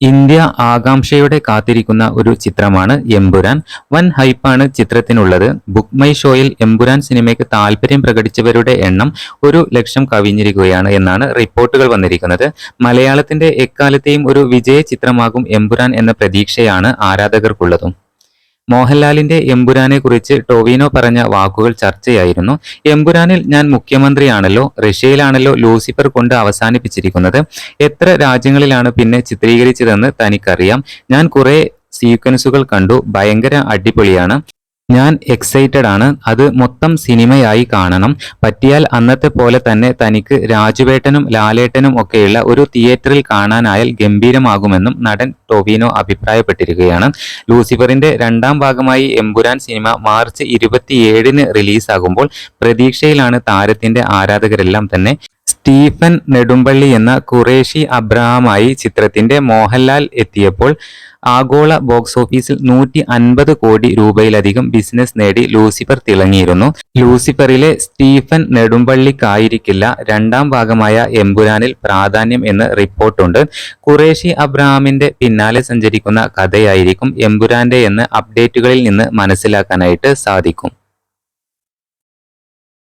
India ആകാംക്ഷയോടെ കാത്തിരിക്കുന്ന ഒരു ചിത്രമാണ് എമ്പുരാൻ വൻ ഹൈപ്പാണ് ചിത്രത്തിനുള്ളത്. ബുക്ക് മൈ ഷോയിൽ എമ്പുരാൻ സിനിമയ്ക്ക് താല്പര്യം പ്രകടിച്ചവരുടെ എണ്ണം ഒരു ലക്ഷം കവിഞ്ഞിരിക്കുകയാണ് എന്നാണ് റിപ്പോർട്ടുകൾ വന്നിരിക്കുന്നത്. മലയാളത്തിന്റെ എക്കാലത്തെയും ഒരു വിജയ ചിത്രമാകും എമ്പുരാൻ എന്ന പ്രതീക്ഷയാണ് ആരാധകർക്കുള്ളതും. മോഹൻലാലിന്റെ എമ്പുരാനെ കുറിച്ച് ടോവിനോ പറഞ്ഞ വാക്കുകൾ ചർച്ചയായിരുന്നു. എമ്പുരാനിൽ ഞാൻ മുഖ്യമന്ത്രിയാണല്ലോ റഷ്യയിലാണല്ലോ ലൂസിഫർ കൊണ്ട് അവസാനിപ്പിച്ചിരിക്കുന്നത്. എത്ര രാജ്യങ്ങളിലാണ് പിന്നെ ചിത്രീകരിച്ചതെന്ന് തനിക്കറിയാം. ഞാൻ കുറെ സീക്വൻസുകൾ കണ്ടു ഭയങ്കര അടിപൊളിയാണ്. ഞാൻ എക്സൈറ്റഡ് ആണ്. അത് മൊത്തം സിനിമയായി കാണണം. പറ്റിയാൽ അന്നത്തെ പോലെ തന്നെ തനിക്ക് രാജുവേട്ടനും ലാലേട്ടനും ഒക്കെയുള്ള ഒരു തിയേറ്ററിൽ കാണാനായാൽ ഗംഭീരമാകുമെന്നും നടൻ ടൊവിനോ അഭിപ്രായപ്പെട്ടിരിക്കുകയാണ്. ലൂസിഫറിന്റെ രണ്ടാം ഭാഗമായി എമ്പുരാൻ സിനിമ മാർച്ച് ഇരുപത്തിയേഴിന് റിലീസാകുമ്പോൾ പ്രതീക്ഷയിലാണ് താരത്തിന്റെ ആരാധകരെല്ലാം തന്നെ സ്റ്റീഫൻ നെടുമ്പള്ളി എന്ന കുറേഷി അബ്രഹാമായി ചിത്രത്തിന്റെ മോഹൻലാൽ എത്തിയപ്പോൾ ആഗോള ബോക്സ് ഓഫീസിൽ നൂറ്റി അൻപത് കോടി രൂപയിലധികം ബിസിനസ് നേടി ലൂസിഫർ തിളങ്ങിയിരുന്നു. ലൂസിഫറിലെ സ്റ്റീഫൻ നെടുമ്പള്ളിക്കായിരിക്കില്ല രണ്ടാം ഭാഗമായ എമ്പുരാനിൽ പ്രാധാന്യം എന്ന് റിപ്പോർട്ടുണ്ട്. കുറേഷി അബ്രഹാമിന്റെ പിന്നാലെ സഞ്ചരിക്കുന്ന കഥയായിരിക്കും എമ്പുരാന്റെ എന്ന് അപ്ഡേറ്റുകളിൽ നിന്ന് മനസ്സിലാക്കാനായിട്ട് സാധിക്കും.